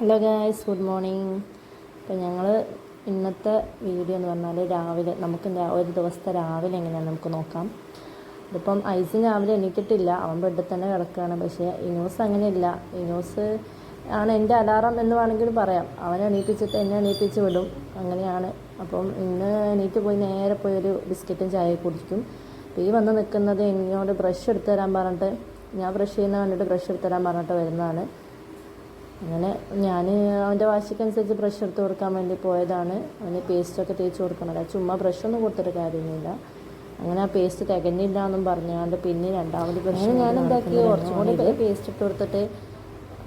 Hello guys good morning അപ്പോൾ ഞങ്ങൾ ഇന്നത്തെ വീഡിയോ എന്ന് പറഞ്ഞാൽ രാവിലെ നമുക്ക് ഒരു ദിവസത്തെ രാവിലെ എങ്ങനെയാണ് നമുക്ക് നോക്കാം. ഇതിപ്പം ഐസിൻ രാവിലെ എണീറ്റിട്ടില്ല. അവൻ ബെഡിൽ തന്നെ കിടക്കുകയാണ് പക്ഷേ ഇനോസ് അങ്ങനെയില്ല. ന്യൂസ് ആണ് എന്റെ അലാറം എന്ന് വേണമെങ്കിൽ പറയാം. അവനെ എണീപ്പിച്ചിട്ട് എന്നെ എണീപ്പിച്ച് വിടും. അങ്ങനെയാണ്. അപ്പം ഇന്ന് എണീറ്റ് പോയി നേരെ പോയി ഒരു ബിസ്ക്കറ്റും ചായ കുടിക്കും. അപ്പോൾ ഈ വന്ന് നിൽക്കുന്നത് എന്നോട് ബ്രഷ് എടുത്തു തരാൻ പറഞ്ഞിട്ട് ഞാൻ ബ്രഷ് ചെയ്യുന്ന കണ്ടിട്ട് ബ്രഷ് എടുത്തു തരാൻ പറഞ്ഞിട്ട് വരുന്നതാണ്. അങ്ങനെ ഞാൻ അവന്റെ വാശിക്കനുസരിച്ച് ബ്രഷ് എടുത്ത് കൊടുക്കാൻ വേണ്ടി പോയതാണ്. അവന് പേസ്റ്റൊക്കെ തേച്ച് കൊടുക്കണത്. ചുമ്മാ ബ്രഷൊന്നും കൊടുത്തിട്ട് കാര്യമൊന്നുമില്ല. അങ്ങനെ ആ പേസ്റ്റ് തികഞ്ഞില്ല എന്നും പറഞ്ഞാണ്ട് പിന്നെ രണ്ടാമത് ബ്രഷ് ഞാൻ എന്താക്കി കുറച്ചും കൂടി പേസ്റ്റ് ഇട്ട് കൊടുത്തിട്ട്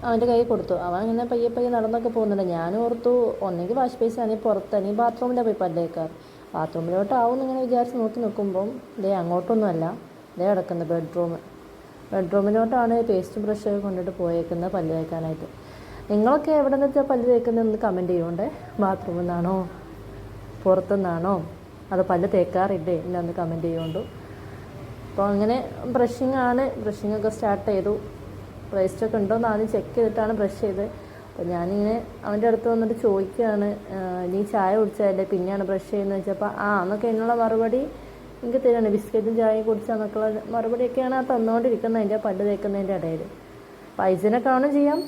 അവന്റെ കൈ കൊടുത്തു. അവൻ അങ്ങനെ പയ്യെ പയ്യെ നടന്നൊക്കെ പോകുന്നുണ്ട്. ഞാൻ ഓർത്തു ഒന്നെങ്കിൽ വാഷ് ബേസ് ആണെങ്കിൽ പുറത്ത് അല്ലെങ്കിൽ ബാത്റൂമിന്റെ പോയി പല്ലേക്കാർ. ബാത്റൂമിലോട്ട് എന്നിങ്ങനെ ഇങ്ങനെ വിചാരിച്ച് നോക്കി നിൽക്കുമ്പം ദേ അങ്ങോട്ടൊന്നുമല്ല. ദേ കിടക്കുന്നത് ബെഡ്റൂം ബെഡ്റൂമിലോട്ടാണ് പേസ്റ്റും ബ്രഷൊക്കെ കൊണ്ടിട്ട് പോയേക്കുന്നത് പല്ല് തേക്കാനായിട്ട് നിങ്ങളൊക്കെ എവിടെ നിന്ന് പല്ല് തേക്കുന്നതെന്ന് കമന്റ് ചെയ്യുന്നുണ്ട്. ബാത്റൂമിൽ നിന്നാണോ പുറത്തുനിന്നാണോ അത് പല്ല് തേക്കാറില്ലേ? എന്നൊന്ന് കമന്റ് ചെയ്യുകൊണ്ടു അപ്പോൾ അങ്ങനെ ബ്രഷിംഗ് ആണ്. ബ്രഷിംഗ് ഒക്കെ സ്റ്റാർട്ട് ചെയ്തു. പേസ്റ്റ് ഒക്കെ ഉണ്ടോ എന്ന് ആദ്യം ചെക്ക് ചെയ്തിട്ടാണ് ബ്രഷ് ചെയ്തത്. അപ്പോൾ ഞാനിങ്ങനെ അവന്റെ അടുത്ത് വന്നിട്ട് ചോദിക്കുകയാണ് നീ ചായ കുടിച്ചതല്ലേ? പിന്നെയാണ് ബ്രഷ് ചെയ്യുന്നത് വെച്ചപ്പോൾ ആ എന്നൊക്കെ എന്നുള്ള മറുപടി എനിക്ക് തരാണ്. ബിസ്ക്കറ്റും ചായയും കുടിച്ചാന്നൊക്കെയുള്ള മറുപടിയൊക്കെയാണ് ആ തന്നുകൊണ്ടിരിക്കുന്നത് അതിന്റെ പല്ല് തേക്കുന്നതിന്റെ ഇടയിൽ. അപ്പോൾ കാണും ചെയ്യാം.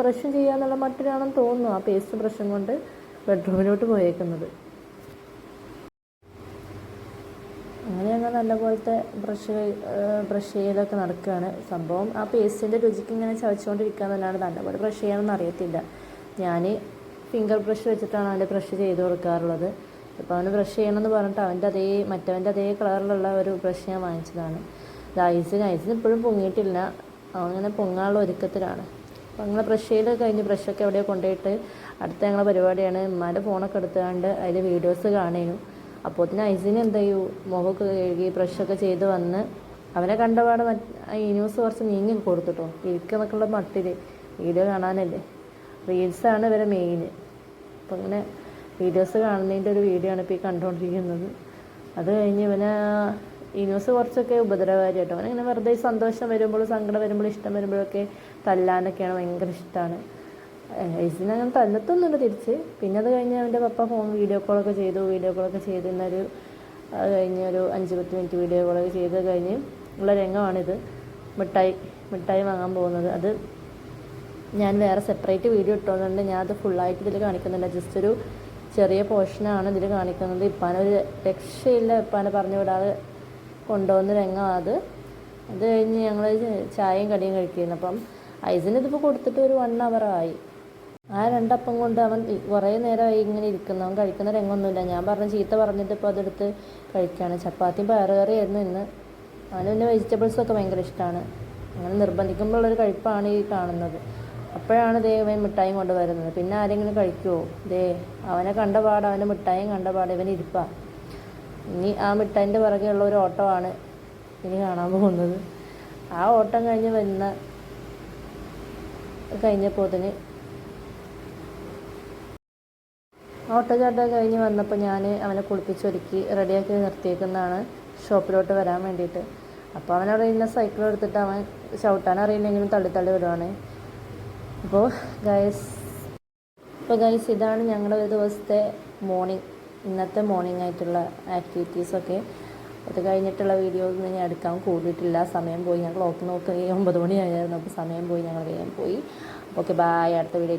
ബ്രഷും ചെയ്യാന്നുള്ള മട്ടിലാണെന്ന് തോന്നുന്നു. ആ പേസ്റ്റ് ബ്രഷും കൊണ്ട് ബെഡ്റൂമിലോട്ട് പോയേക്കുന്നത്. അങ്ങനെ ഞങ്ങൾ നല്ലപോലത്തെ ബ്രഷ് ബ്രഷ് ചെയ്തൊക്കെ നടക്കുകയാണ് സംഭവം ആ പേസ്റ്റിന്റെ രുചിക്ക് ഇങ്ങനെ ചവച്ചുകൊണ്ടിരിക്കുക എന്നല്ലാണ്ട് നല്ലപോലെ ബ്രഷ് ചെയ്യാനൊന്നും അറിയത്തില്ല. ഞാൻ ഫിംഗർ ബ്രഷ് വെച്ചിട്ടാണ് അവന്റെ ബ്രഷ് ചെയ്ത് കൊടുക്കാറുള്ളത്. ഇപ്പോൾ അവന് ബ്രഷ് ചെയ്യണമെന്ന് പറഞ്ഞിട്ട് അവന്റെ അതേ മറ്റവന്റെ അതേ കളറിലുള്ള ഒരു ബ്രഷ് ഞാൻ വാങ്ങിച്ചതാണ്. ഐസിന് ഐസിന് ഇപ്പോഴും പൊങ്ങിയിട്ടില്ല. അവനിങ്ങനെ പൊങ്ങാനുള്ള ഒരുക്കത്തിലാണ്. അപ്പോൾ അങ്ങനെ ബ്രഷ് ചെയ്ത് കഴിഞ്ഞ് ബ്രഷൊക്കെ എവിടെയോ കൊണ്ടുപോയിട്ട് അടുത്ത ഞങ്ങളെ പരിപാടിയാണ്. ഉമ്മാന്റെ ഫോണൊക്കെ എടുത്തുകൊണ്ട് അതിൽ വീഡിയോസ് കാണുന്നു അപ്പോൾ തന്നെ ഐസിന് എന്ത് ചെയ്യൂ? മുഖമൊക്കെ കഴുകി ബ്രഷൊക്കെ ചെയ്ത് വന്ന് അവനെ കണ്ടപാട് ഈ ന്യൂസ് കുറച്ച് നീങ്ങി കൊടുത്തിട്ടോ. ഇരിക്കുന്നൊക്കെയുള്ള മട്ടിൽ വീഡിയോ കാണാനല്ലേ. റീൽസാണ് ഇവരെ മെയിൻ അപ്പോൾ അങ്ങനെ വീഡിയോസ് കാണുന്നതിന്റെ ഒരു വീഡിയോ ആണ് ഇപ്പോൾ ഈ കണ്ടുകൊണ്ടിരിക്കുന്നത് അത് കഴിഞ്ഞ് ഇവന് ഈ ന്യൂസ് കുറച്ചൊക്കെ ഉപദ്രവകാരിയായിട്ടോ ഇങ്ങനെ വെറുതെ സന്തോഷം വരുമ്പോൾ സങ്കടം വരുമ്പോൾ ഇഷ്ടം വരുമ്പോഴൊക്കെ തല്ലാനൊക്കെയാണ് ഭയങ്കര ഇഷ്ടമാണ് ഐസിന് അങ്ങനെ തല്ലത്തൊന്നുമില്ല തിരിച്ച്. പിന്നെ അത് കഴിഞ്ഞ് അവന്റെ പപ്പ ഫോൺ വീഡിയോ കോളൊക്കെ ചെയ്തു. വീഡിയോ കോളൊക്കെ ചെയ്ത് ഇന്നൊരു കഴിഞ്ഞ് ഒരു അഞ്ച് പത്ത് മിനിറ്റ് വീഡിയോ കോളൊക്കെ ചെയ്ത് കഴിഞ്ഞ് ഉള്ള രംഗമാണിത്. മിഠായി മിഠായി വാങ്ങാൻ പോകുന്നത്. അത് ഞാൻ വേറെ സെപ്പറേറ്റ് വീഡിയോ ഇട്ടുകൊണ്ട് ഞാൻ അത് ഫുള്ളായിട്ട് ഇതിൽ കാണിക്കുന്നില്ല ജസ്റ്റ് ഒരു ചെറിയ പോർഷനാണ് ഇതിൽ കാണിക്കുന്നത്. ഇപ്പാനൊരു രക്ഷയില്ല. ഇപ്പാനെ പറഞ്ഞു വിടാതെ കൊണ്ടുവന്ന രംഗമാണ് അത്. അത് കഴിഞ്ഞ് ഞങ്ങൾ ചായയും കടിയും കഴിക്കുന്നു അപ്പം ഐസിന് ഇതിപ്പോൾ കൊടുത്തിട്ട് ഒരു വൺ അവറായി ആ രണ്ടപ്പം കൊണ്ട് അവൻ കുറേ നേരമായി ഇങ്ങനെ ഇരിക്കുന്നു. അവൻ കഴിക്കുന്ന രംഗമൊന്നുമില്ല. ഞാൻ പറഞ്ഞ ചീത്ത പറഞ്ഞിട്ട് ഇപ്പോൾ അതെടുത്ത് കഴിക്കുകയാണ്. ചപ്പാത്തിയും പയറുകറിയായിരുന്നു ഇന്ന്. അവന് പിന്നെ വെജിറ്റബിൾസൊക്കെ ഭയങ്കര ഇഷ്ടമാണ് അങ്ങനെ നിർബന്ധിക്കുമ്പോഴുള്ളൊരു കഴിപ്പാണ് ഈ കാണുന്നത്. അപ്പോഴാണ് ദേ ഇവൻ മിഠായും കൊണ്ടുവരുന്നത് പിന്നെ ആരെങ്കിലും കഴിക്കുമോ ദേ അവനെ കണ്ട പാട് അവന്റെ മിഠായും കണ്ട പാട് ഇവൻ ഇരിപ്പാ. ഇനി ആ മിഠായിന്റെ പുറകെയുള്ള ഒരു ഓട്ടമാണ് ഇനി കാണാൻ പോകുന്നത്. ആ ഓട്ടം കഴിഞ്ഞ് വരുന്ന കഴിഞ്ഞപ്പോത്തിന് ഓട്ടച്ചാട്ടം കഴിഞ്ഞ് വന്നപ്പോൾ ഞാൻ അവനെ കുളിപ്പിച്ചൊരുക്കി റെഡിയാക്കി നിർത്തിയേക്കുന്നതാണ് ഷോപ്പിലോട്ട് വരാൻ വേണ്ടിയിട്ട്. അപ്പോൾ അവനവിടെ ഇന്ന സൈക്കിൾ എടുത്തിട്ട് അവൻ ചവിട്ടാൻ അറിയില്ലെങ്കിലും തള്ളി തള്ളി വിടുവാണ്. അപ്പോൾ ഗൈസ് അപ്പോൾ ഗൈസ് ഇതാണ് ഞങ്ങളുടെ ഒരു ദിവസത്തെ മോർണിംഗ്. ഇന്നത്തെ മോർണിംഗ് ആയിട്ടുള്ള ആക്ടിവിറ്റീസൊക്കെ അത് കഴിഞ്ഞിട്ടുള്ള വീഡിയോസ് ഒന്നും ഞാൻ എടുക്കാൻ കൂടിയിട്ടില്ല. സമയം പോയി. ഞാൻ ക്ലോക്ക് നോക്കുകയും ഒമ്പത് മണിയായിരുന്നു അപ്പോൾ സമയം പോയി. ഞങ്ങൾ വേഗം പോയി. ഓക്കെ ബായ് അടുത്ത വീഡിയോ